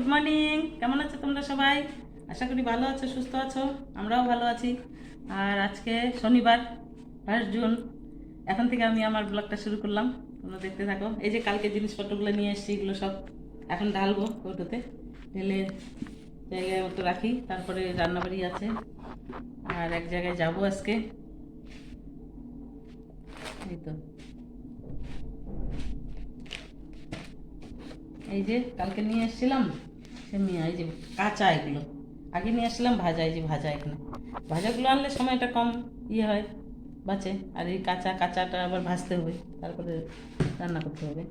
Good morning কেমন আছো তোমরা সবাই? আশা করি ভালো আছো, সুস্থ আছো। আমরাও ভালো আছি। আর আজকে শনিবার ফার্স্ট জুন এখন থেকে আমি আমার ব্লগটা শুরু করলাম। তোমরা দেখতে থাকো। এই যে কালকে জিনিসপত্রগুলো নিয়ে এসেছি, এগুলো সব এখন ঢালবো কৌটোতে। ঢেলে জায়গায় মতো রাখি। তারপরে রান্নাবাড়ি আছে। আর এক জায়গায় যাব আজকে। এই তো। এই যে কালকে নিয়ে এসেছিলাম। সেমনি এই যে কাঁচা এগুলো। আগে নিয়ে আসলাম, ভাজা এই যে ভাজা এখানে ভাজাগুলো আনলে সময়টা কম ইয়ে হয়, বাঁচে। আর এই কাঁচা, কাঁচাটা আবার ভাজতে হবে, তারপরে রান্না করতে হবে।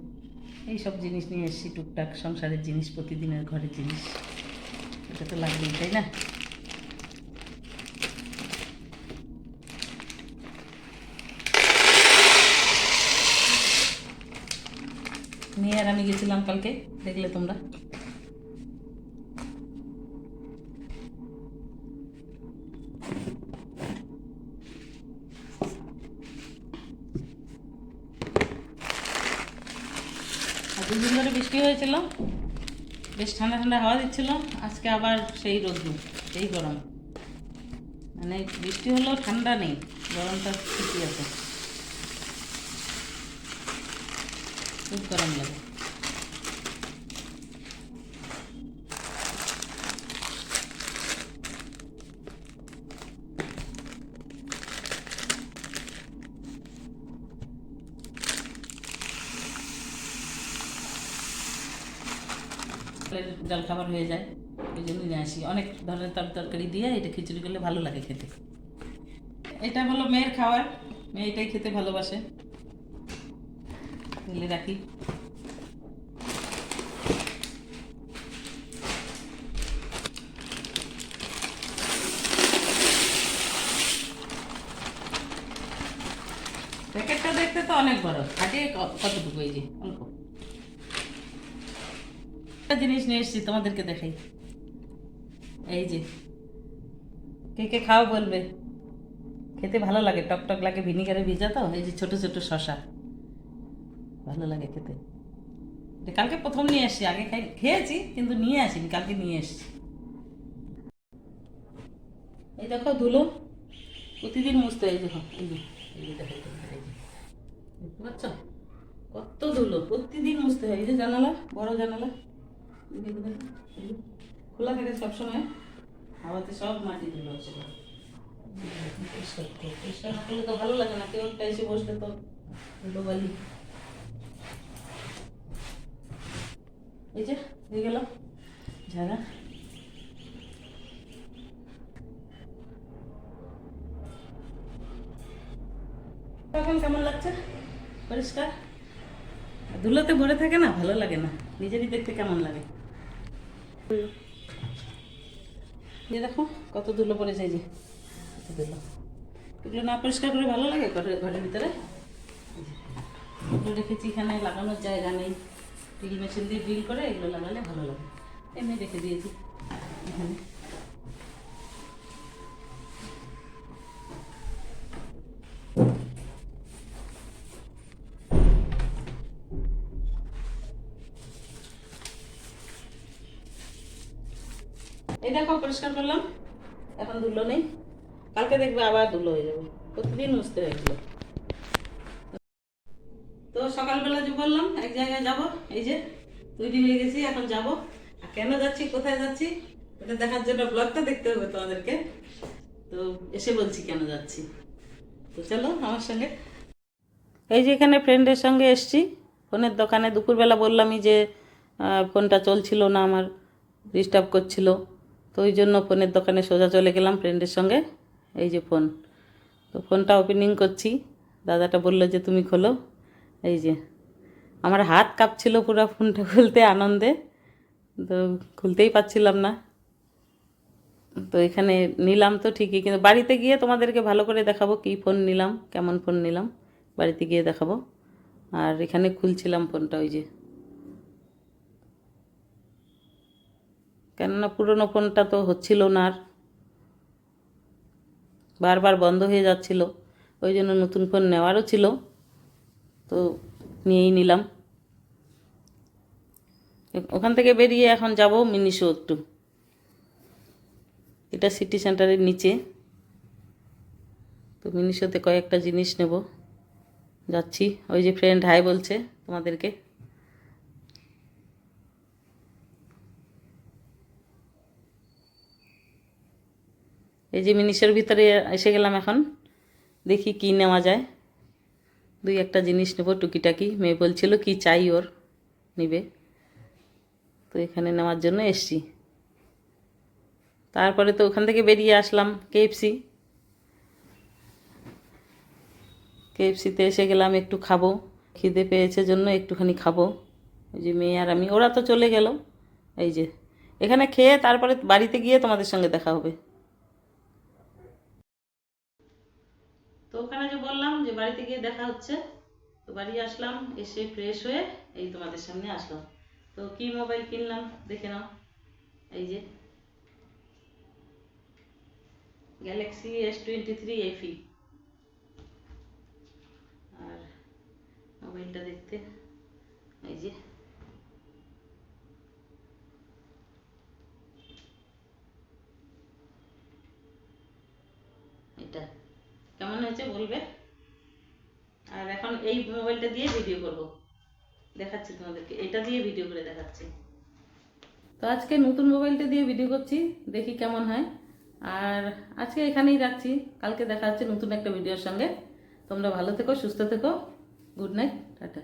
এই সব জিনিস নিয়ে এসেছি, টুকটাক সংসারের জিনিস, প্রতিদিনের ঘরের জিনিস। এটা তো লাগবেই, তাই না? নিয়ে আর আমি গেছিলাম কালকে, দেখলে তোমরা। দুদিন ধরে বৃষ্টি হয়েছিল। বেশ ঠান্ডা ঠান্ডা হাওয়া দিচ্ছিল। আজকে আবার সেই রোদ্দুর সেই গরম। মানে বৃষ্টি হলেও ঠান্ডা নেই, গরমটা ঠিকই আছে। খুব গরম লাগে। জল খাবার হয়ে যায় ওই জন্য নিয়ে আসি। অনেক ধরনের তর তরকারি দিয়ে এটা খিচুড়ি করলে ভালো লাগে খেতে। এটা হলো মেয়ের খাবার, মেয়ে এটাই খেতে ভালোবাসে। ঢেলে রাখি। প্যাকেটটা দেখতে তো অনেক বড় আগে কতটুকু এই যে, অল্প। একটা জিনিস নিয়ে এসেছি, তোমাদেরকে দেখাই। এই যে, কে কে খাও বলবে। খেতে ভালো লাগে, টক টক লাগে, ভিনিগারে ভিজা তো, এই যে ছোট ছোট শশা। ভালো লাগে খেতে। কালকে প্রথম নিয়ে এসেছি, আগে খাই, খেয়েছি, কিন্তু নিয়ে আসিনি, কালকে নিয়ে এসছি। এই দেখো ধুলো, প্রতিদিন মুছতে এই দেখো যে দেখো। দেখতে পাচ্ছ? কত ধুলো, প্রতিদিন মুছতে হয়, এই যে জানালা, বড় জানালা। খোলা থাকে সবসময়। হাওয়াতে সব মাটি না করলে তো ভালো লাগে না, কেউ বসলে তো এই যে হয়ে গেল এখন কেমন লাগছে? পরিষ্কার? ধুলোতে ভরে থাকে না, ভালো লাগে না। নিজেরই দেখতে কেমন লাগে। যে দেখো, কত ধুলো পড়েছে যে। ধুলো। এগুলো না পরিষ্কার করে ভালো লাগে ঘরের ভিতরে? এগুলো রেখেছি এখানে, লাগানোর জায়গা নেই। ড্রিল মেশিন দিয়ে ড্রিল করে এগুলো লাগালে ভালো লাগে। এমনি রেখে দিয়েছি। এখানে। এই দেখো, পরিষ্কার করলাম। এখন ধুলো নেই। কালকে দেখবে আবার ধুলো হয়ে যাবে। প্রতিদিন মুছতে হয় তো সকালবেলা যে বললাম, এক জায়গায় যাব। এই যে তৈরি হয়ে গেছি, এখন যাব। আর কেন যাচ্ছি, কোথায় যাচ্ছি, ওটা দেখার জন্য ব্লগটা দেখতে হবে তোমাদেরকে। তো এসে বলছি কেন যাচ্ছি। তো চলো, আমার সঙ্গে। এই যে এখানে ফ্রেন্ডের সঙ্গে এসছি। ফোনের দোকানে দুপুরবেলা বললামই যে ফোনটা চলছিল না, আমার ডিস্টার্ব করছিল। তো ওই জন্য ফোনের দোকানে সোজা চলে গেলাম ফ্রেন্ডের সঙ্গে। এই যে ফোন। তো ফোনটা ওপেনিং করছি। দাদাটা বলল যে, তুমি খোলো। এই যে। আমার হাত কাঁপছিল পুরো ফোনটা খুলতে আনন্দে। তো খুলতেই পারছিলাম না। তো এখানে নিলাম তো ঠিকই, কিন্তু বাড়িতে গিয়ে তোমাদেরকে ভালো করে দেখাবো কী ফোন নিলাম, কেমন ফোন নিলাম। বাড়িতে গিয়ে দেখাবো। আর এখানে খুলছিলাম ফোনটা, ওই যে। কেননা পুরনো ফোনটা তো হচ্ছিল না আর। বারবার বন্ধ হয়ে যাচ্ছিল, ওই জন্য নতুন ফোন নেওয়ারও ছিল, তো নিয়েই নিলাম। ওখান থেকে বেরিয়ে এখন যাব মিনিশো একটু। এটা সিটি সেন্টারের নিচে। তো মিনিশোতে কয়েকটা জিনিস নেব। যাচ্ছি, ওই যে ফ্রেন্ড হাই বলছে তোমাদেরকে। এই যে মিনিশের ভিতরে এসে গেলাম এখন। দেখি কি নেওয়া যায়। দুই একটা জিনিস নেব, টুকিটাকি। মেয়ে বলছিল, কি চাই ওর নিবে? তো এখানে নেওয়ার জন্য এসছি। তারপরে তো ওখান থেকে বেরিয়ে আসলাম কেএফসি কেএফসিতে এসে গেলাম, একটু খাব। খিদে পেয়েছে জন্য একটুখানি খাব। ওই যে মেয়ে আর আমি, ওরা তো চলে গেল। এই যে, এখানে খেয়ে তারপরে বাড়িতে গিয়ে তোমাদের সঙ্গে দেখা হবে। তো ওখানে যে বললাম যে বাড়িতে গিয়ে দেখা হচ্ছে। তো বাড়ি আসলাম, এসে ফ্রেশ হয়ে এই তোমাদের সামনে আসলাম। তো কি মোবাইল কিনলাম দেখে নাও। এই যে Galaxy S twenty three FE আর মোবাইলটা দেখতে এই যে এটা কেমন হয়েছে বলবে। আর এখন এই মোবাইলটা দিয়ে ভিডিও করব। দেখাচ্ছি তোমাদেরকে। এটা দিয়ে ভিডিও করে দেখাচ্ছি। তো আজকে নতুন মোবাইলটা দিয়ে ভিডিও করছি, দেখি কেমন হয়। আর আজকে এখানেই রাখছি। কালকে দেখা হচ্ছে নতুন একটা ভিডিওর সঙ্গে। তোমরা ভালো থেকো, সুস্থ থেকো। Good night tata.